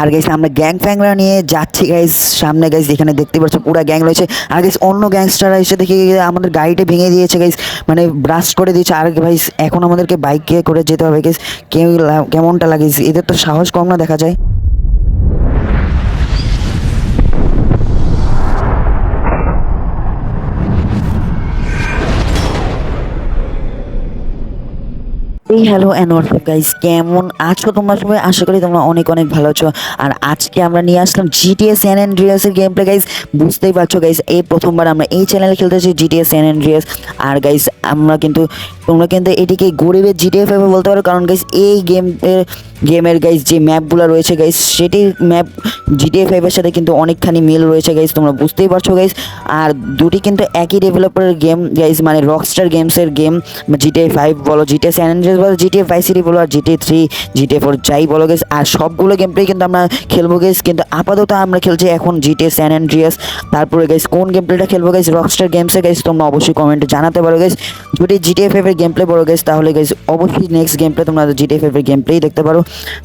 আর guys আমরা gang ফ্যাংরা নিয়ে যাচ্ছি গাইস সামনে গাইস এখানে দেখতে পাচ্ছ পুরো গ্যাং রয়েছে। আর গাইস অন্য গ্যাংস্টাররা এসে দেখি আমাদের গাড়িটা ভেঙে দিয়েছে গাইস মানে ব্রাস্ট করে দিয়েছে। আর ভাইস এখন আমাদেরকে বাইকে করে যেতে হবে গাইস কেউ কেমনটা লাগে? এদের তো সাহস কম না দেখা যায়। এই হ্যালো অ্যান্ড হোয়াটসঅ্যাপ গাইস, কেমন আছো তোমরা সবাই? আশা করি তোমরা অনেক অনেক ভালো আছো। আর আজকে আমরা নিয়ে আসলাম জিটিএস স্যান অ্যান্ড্রিয়াসের গেম প্লে গাইস। বুঝতেই পারছ গাইস, এই প্রথমবার আমরা এই চ্যানেলে খেলতেছি জিটিএস স্যান অ্যান্ড্রিয়াস আর গাইস, আমরা কিন্তু, তোমরা কিন্তু এটিকে গরিবের জিটিএফ এভাবে বলতে পারো। কারণ গাইস, এই গেম গেমের গাইস যে ম্যাপগুলো রয়েছে গাইস, সেটির ম্যাপ জিটিএ ফাইভের সাথে কিন্তু অনেকখানি মিল রয়েছে গাইস, তোমরা বুঝতেই পারছ গাইস। আর দুটি কিন্তু একই ডেভেলপারের গেম গাইস মানে রকস্টার গেমসের গেম জিটিএ ফাইভ বলো জিটিএ স্যান অ্যান্ড্রিয়াস বলো জিটিএ ফাইভ সিটি বলো আর জিটিএ থ্রি জিটিএ ফোর যাই বলো গেস আর সবগুলো গেম প্লে কিন্তু আমরা খেলব গেস কিন্তু আপাতত আমরা খেলছি এখন জিটিএ স্যান অ্যান্ড্রিয়াস তারপরে গাইস কোন গেম প্লেটা খেলব গাইস রকস্টার গেমসে গেস তোমরা অবশ্যই কমেন্টে জানাতে পারো গাইস যদি জিটিএ ফাইভের গেম প্লে বলো গেস তাহলে গেস অবশ্যই নেক্সট গেম প্লে তোমরা জিটিএ ফাইভের গেম প্লেই দেখতে পারো,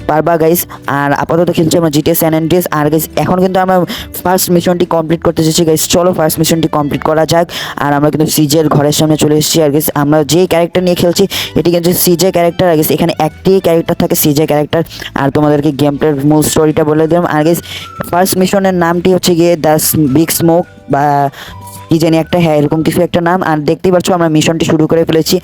পারবা গাইস আর আপাতত খেলছি আমরা জিটিএ স্যান অ্যান্ড্রিয়াস আর গাইস এখন কিন্তু আমরা ফার্স্ট মিশনটি কমপ্লিট করতে চেয়েছি গাইস চলো ফার্স্ট মিশনটি কমপ্লিট করা যাক। আর আমরা কিন্তু সিজের ঘরের সামনে চলে এসেছি। আর গেস আমরা যে ক্যারেক্টার নিয়ে খেলছি, এটি কিন্তু সিজে ক্যারেক্টার আগে এখানে একটি ক্যারেক্টার থাকে সিজে ক্যারেক্টার আর তোমাদেরকে গেম প্লের মূল স্টোরিটা বলে দিলাম। আর ফার্স্ট মিশনের নামটি হচ্ছে গিয়ে দ্য বিগ স্মোক বা কি জানি একটা হ্যাঁ এরকম কিছু একটা নাম। আর দেখতেই পাচ্ছ, আমরা মিশনটি শুরু করে ফেলেছি।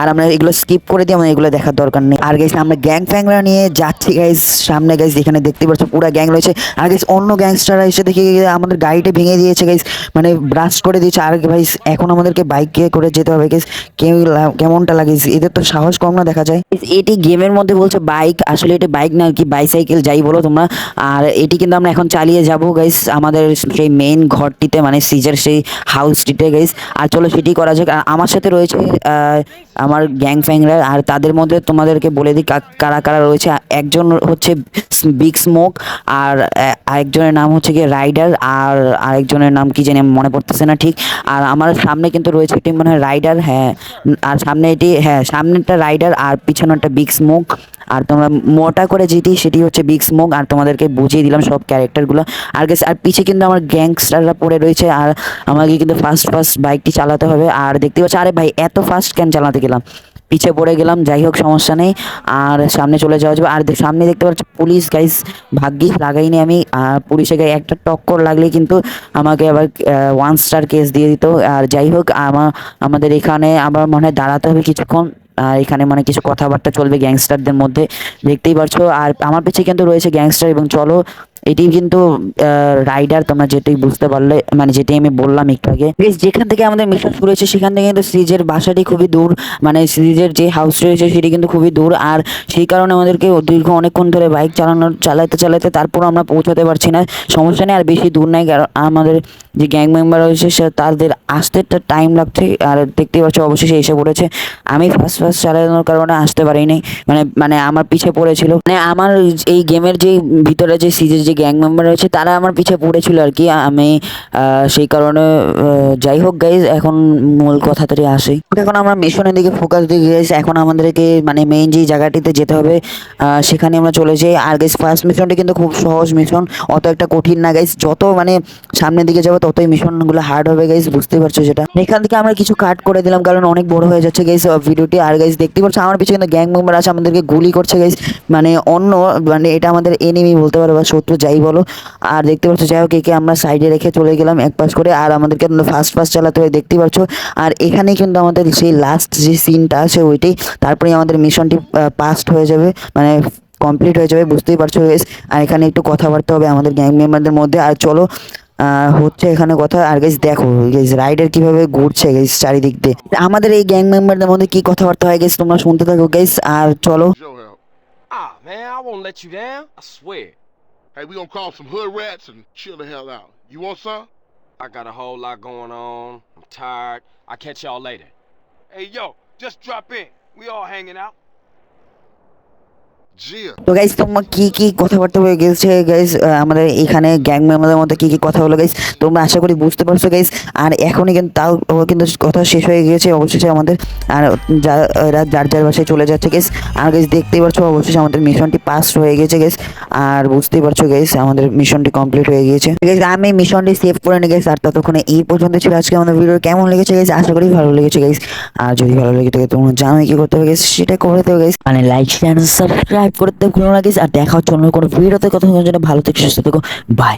আর আমরা এগুলো স্কিপ করে দিই আমাদের এগুলো দেখার দরকার নেই। আর গাইস আমরা গ্যাং ফ্যাংরা নিয়ে যাচ্ছি গাইস সামনে গাইস এখানে দেখতে পাচ্ছ পুরো গ্যাং রয়েছে। আর গাইস অন্য গ্যাংস্টাররা এসে দেখি আমাদের গাড়িটা ভেঙে দিয়েছে গাইস মানে ব্রাস্ট করে দিয়েছে। আর গাইস এখন আমাদেরকে বাইকে করে যেতে হবে গাইস কেউ কেমনটা লাগে? এদের তো সাহস কম না দেখা যায়। এটি গেমের মধ্যে বলছে বাইক আসলে এটি বাইক না, কি বাইসাইকেল যাই বলো তোমরা। আর এটি কিন্তু আমরা এখন চালিয়ে যাব গাইস আমাদের সেই মেইন ঘরটিতে মানে সিজার সেই হাউসটিতে গাইস আর চলো সেটি করা যাক। আমার সাথে রয়েছে আমার গ্যাং ফ্যাংরা আর তাদের মধ্যে তোমাদেরকে বলে দিই, কা- কারা কারা রয়েছে। একজন হচ্ছে বিগ স্মোক আর আরেকজনের নাম হচ্ছে গিয়ে রাইডার আর আরেকজনের নাম কি জানি মনে পড়তেছে না ঠিক। আর আমার সামনে কিন্তু রয়েছে একটি মনে হয় রাইডার হ্যাঁ। আর সামনে এটি হ্যাঁ সামনেটা রাইডার আর পিছনেরটা বিগ স্মোক আর তোমরা মোটা করে যেটি, সেটি হচ্ছে বিগ স্মোক আর তোমাদেরকে বুঝিয়ে দিলাম সব ক্যারেক্টারগুলো আর গেছে আর পিছে কিন্তু আমার গ্যাংস্টাররা পড়ে রয়েছে। আর আমাকে কিন্তু ফার্স্ট ফার্স্ট বাইকটি চালাতে হবে। আর দেখতে পাচ্ছি, আরে ভাই, এত ফাস্ট কেন চালাতে গেলাম? পিছে পড়ে গেলাম, যাই হোক, সমস্যা নেই। আর সামনে চলে যাওয়া যাবে। আর সামনে দেখতে পাচ্ছি পুলিশ গাইস ভাগ্যিস লাগাইনি আমি। আর পুলিশে গায়ে একটা টক্কর লাগলে কিন্তু আমাকে আবার ওয়ান স্টার কেস দিয়ে দিত। আর যাই হোক আমার আমাদের এখানে আবার মনে হয় দাঁড়াতে হবে কিছুক্ষণ। আর এখানে মানে কিছু কথাবার্তা চলবে গ্যাংস্টারদের মধ্যে। দেখতেই পারছ, আর আমার পিছে কিন্তু রয়েছে গ্যাংস্টার এবং চলো এটি কিন্তু রাইডার তোমরা যেটাই বুঝতে পারলে মানে যেটাই আমি বললাম একটু আগে। যেখান থেকে আমাদের মিশন শুরু হয়েছে, সেখান থেকে কিন্তু সিরিজের বাসাটি খুবই দূর মানে সিরিজের যে হাউস রয়েছে, সেটি কিন্তু খুবই দূর। আর সেই কারণে আমাদেরকে দীর্ঘ অনেকক্ষণ ধরে বাইক চালানো চালাতে চালাতে তারপর আমরা পৌঁছাতে পারছি না। সমস্যা নেই, আর বেশি দূর নাই কারণ আমাদের যে গ্যাং মেম্বার রয়েছে, সে তাদের আসতে একটা টাইম লাগছে। আর দেখতেই পাচ্ছ অবশ্যই সে এসে পড়েছে। আমি ফার্স্ট ফার্স্ট চালানোর কারণে আসতে পারিনি মানে মানে আমার পিছে পড়েছিল। মানে আমার এই গেমের যে ভিতরে যে সিজের যে গ্যাং মেম্বার রয়েছে, তারা আমার পিছে পড়েছিল আর কি, আমি সেই কারণে যাই হোক গাইজ এখন মূল কথাটাই আসি। এখন আমরা মিশনের দিকে ফোকাস দিকে গাইজ এখন আমাদেরকে মানে মেইন যে জায়গাটিতে যেতে হবে সেখানে আমরা চলে যাই। আর গাইজ ফার্স্ট মিশনটি কিন্তু খুব সহজ মিশন অত একটা কঠিন না গাইজ যত মানে সামনের দিকে যাব ততই মিশনগুলো হার্ড হবে গাইজ বুঝতে পারছ সেটা। এখান থেকে আমরা কিছু কাট করে দিলাম, কারণ অনেক বড় হয়ে যাচ্ছে গাইজ ভিডিওটি আর গাইজ দেখতে পাচ্ছ আমার পিছনে কিন্তু গ্যাং মেম্বার আছে, আমাদেরকে গুলি করছে গাইজ মানে অন্য মানে এটা আমাদের এনিমি বলতে পারো বা শত্রু যাই বলো। আর দেখতে পাচ্ছ যাই হোক একে আমরা সাইডে রেখে চলে গেলাম এক পাশ করে। আর আমাদেরকে ফার্স্ট ফার্স্ট চালাতে হয় দেখতে পাচ্ছ। আর এখানেই কিন্তু আমাদের সেই লাস্ট যে সিনটা আছে ওইটাই। তারপরে আমাদের মিশনটি পাস্ট হয়ে যাবে মানে কমপ্লিট হয়ে যাবে বুঝতেই পারছ guys। আর এখানে একটু কথাবার্তা হবে আমাদের গ্যাং মেম্বারদের মধ্যে। আর চলো হচ্ছে এখানে কথা। আর গাইজ দেখো গাইজ রাইডার কীভাবে ঘুরছে গাইজ চারিদিক দিয়ে। আমাদের এই গ্যাং মেম্বারদের মধ্যে কি কথাবার্তা হয় গেছে তোমরা শুনতে থাকো গাইজ আর চলো। Ah, man, I won't let you down. I swear. Hey, we gonna call some hood rats and chill the hell out. You want some? I got a whole lot going on. I'm tired. I'll catch y'all later. Hey, yo, just drop in. We all hanging out. তো guys তোমরা কি কি কথাবার্তা হয়ে গেছে guys আমাদের এখানে gang মেম্বারদের মধ্যে কি কি কথা হলো গাইজ তোমরা আশা করি বুঝতে পারছ গাইজ আর এখনই কিন্তু তাও কিন্তু কথা শেষ হয়ে গিয়েছে অবশেষে আমাদের। আর যা- এরা যার যার বাসায় চলে যাচ্ছে গাইজ আর গাইজ দেখতেই পারছ অবশেষে আমাদের মিশনটি পাস হয়ে গেছে গাইজ আর বুঝতেই পারছ গাইজ আমাদের মিশনটি কমপ্লিট হয়ে গিয়েছে। গাইজ আমি মিশনটি সেভ করে নিয়ে গেছি আর ততক্ষণে এই পর্যন্ত ছিল আজকে আমাদের ভিডিও কেমন লেগেছে গাইজ আশা করি ভালো লেগেছে গাইজ আর যদি ভালো লেগে থাকে তোমরা জানোই কি করতে হবে গাইজ সেটা করে দেবে গাইজ মানে লাইক চ্যানেল সাবস্ক্রাইব করতে ভুলো না গেছি আর দেখা হচ্ছে অন্য কোনো ভিডিওতে কথা জন্য ভালো থেকে, সুস্থ থেকো বাই